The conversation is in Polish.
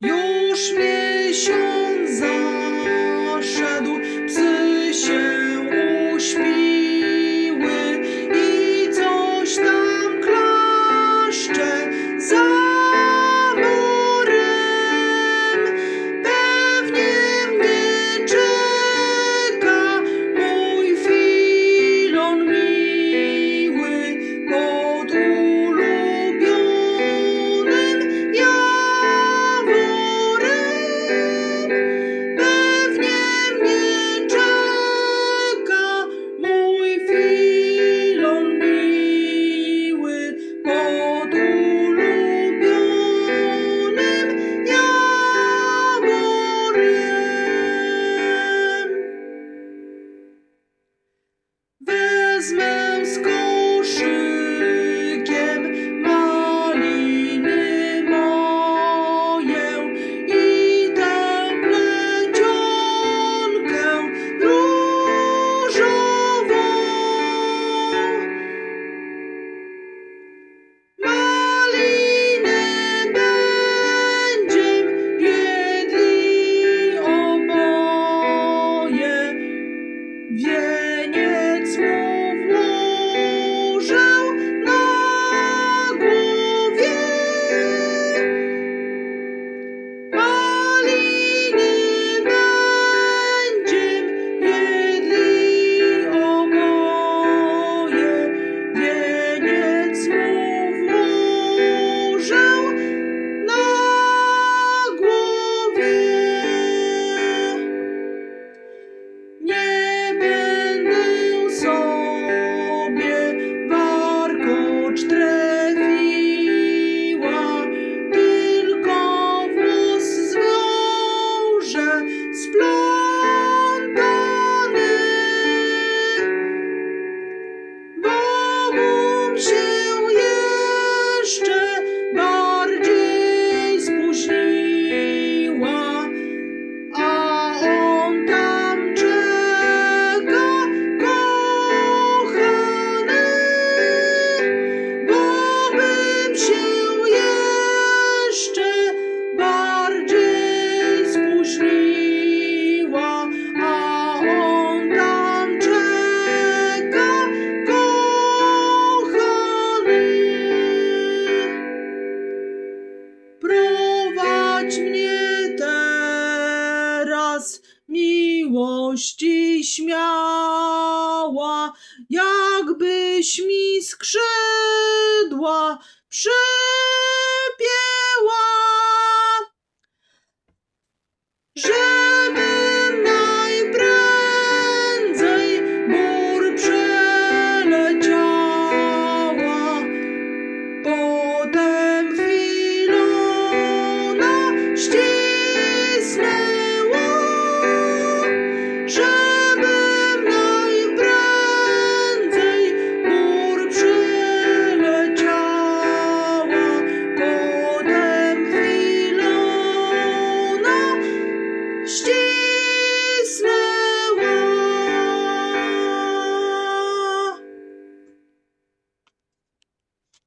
Już miesiąc zaszedł, miłości śmiała, jakbyś mi skrzydła przypięła.